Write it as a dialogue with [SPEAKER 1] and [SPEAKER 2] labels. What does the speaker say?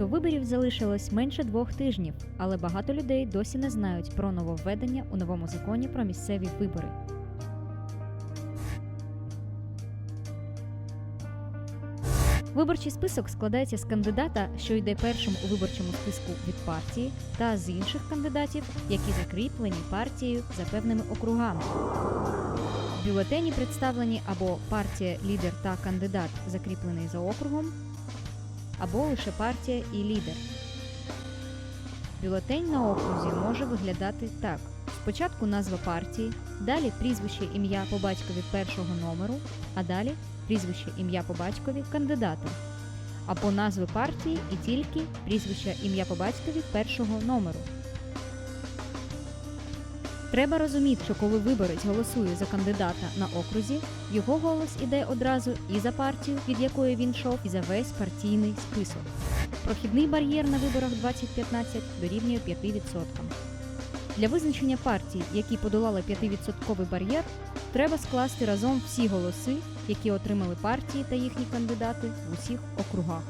[SPEAKER 1] До виборів залишилось менше двох тижнів, але багато людей досі не знають про нововведення у новому законі про місцеві вибори. Виборчий список складається з кандидата, що йде першим у виборчому списку від партії, та з інших кандидатів, які закріплені партією за певними округами. Бюлетені представлені або партія, лідер та кандидат, закріплений за округом, або лише партія і лідер. Бюлетень на окрузі може виглядати так: спочатку назва партії, далі прізвище ім'я по батькові першого номеру, а далі прізвище ім'я по батькові кандидата, або назви партії і тільки прізвище ім'я по батькові першого номеру. Треба розуміти, що коли виборець голосує за кандидата на окрузі, його голос іде одразу і за партію, від якої він йшов, і за весь партійний список. Прохідний бар'єр на виборах 2015 дорівнює 5%. Для визначення партій, які подолали 5% бар'єр, треба скласти разом всі голоси, які отримали партії та їхні кандидати в усіх округах.